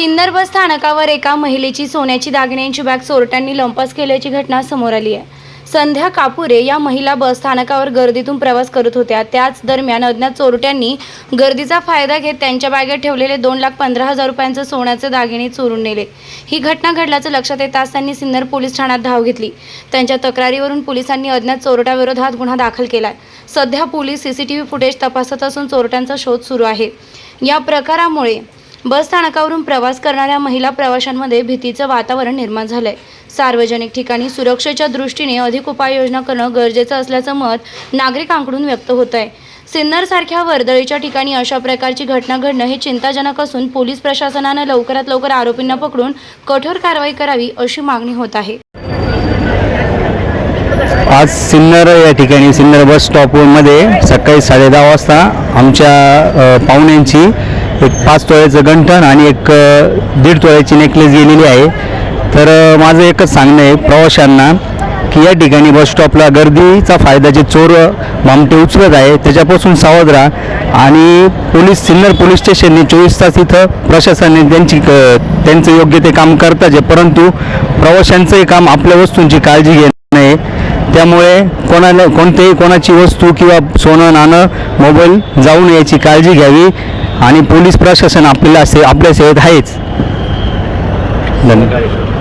सिन्नर बस स्थानकावर एका महिलेची सोन्याची दागिन्यांची बॅग चोरट्यांनी लंपास केल्याची घटना समोर आली आहे. संध्या कापुरे या महिला बस स्थानकावर गर्दीतून प्रवास करत होत्या. त्याच दरम्यान अज्ञात चोरट्यांनी गर्दीचा फायदा घेत त्यांच्या बॅगेत ठेवलेले दोन लाख पंधरा हजार रुपयांचं सोन्याचे दागिने चोरून नेले. ही घटना घडल्याचं लक्षात येताच त्यांनी सिन्नर पोलीस ठाण्यात धाव घेतली. त्यांच्या तक्रारीवरून पोलिसांनी अज्ञात चोरट्याविरोधात गुन्हा दाखल केलाय. सध्या पोलीस सीसीटीव्ही फुटेज तपासत असून चोरट्यांचा शोध सुरू आहे. या प्रकारामुळे बस स्थानकावरून प्रवास करणाऱ्या महिला प्रवाशांमध्ये भीतीचं वातावरण निर्माण झालंय. सार्वजनिक ठिकाणी सुरक्षेच्या दृष्टीने अधिक उपाययोजना करणं गरजेचं असल्याचं मत नागरिकांकडून व्यक्त होत आहे सिन्नरसारख्या वर्दळीच्या ठिकाणी अशा प्रकारची घटना घडणं हे चिंताजनक असून पोलीस प्रशासनानं लवकरात लवकर आरोपींना पकडून कठोर कारवाई करावी अशी मागणी होत आहे. आज सिन्नर या ठिकाणी सिन्नर बस स्टॉपमध्ये सकाळी साडेदहा वाजता आमच्या पाहुण्यांची एक पाच तोळ्याचं गंठण आणि एक दीड तोळ्याची नेकलेस गेलेली आहे. तर माझं एकच सांगणं आहे प्रवाशांना की या ठिकाणी बस स्टॉपला गर्दीचा फायदा जे चोर मामटे उचलत आहे त्याच्यापासून सावध राहा. आणि पोलीस सिन्नर पोलीस स्टेशनने चोवीस तास इथं प्रशासनाने त्यांची क- त्यांचं योग्य ते काम करताच आहे परंतु प्रवाशांचंही काम आपल्या वस्तूंची काळजी घेणं आहे. त्यामुळे कोणाला कोणतेही कोणाची वस्तू किंवा सोनं नाणं मोबाईल जाऊ नये याची काळजी घ्यावी. आणि पोलीस प्रशासन आपल्याला से आपल्या सेवेत आहेच. धन्यवाद.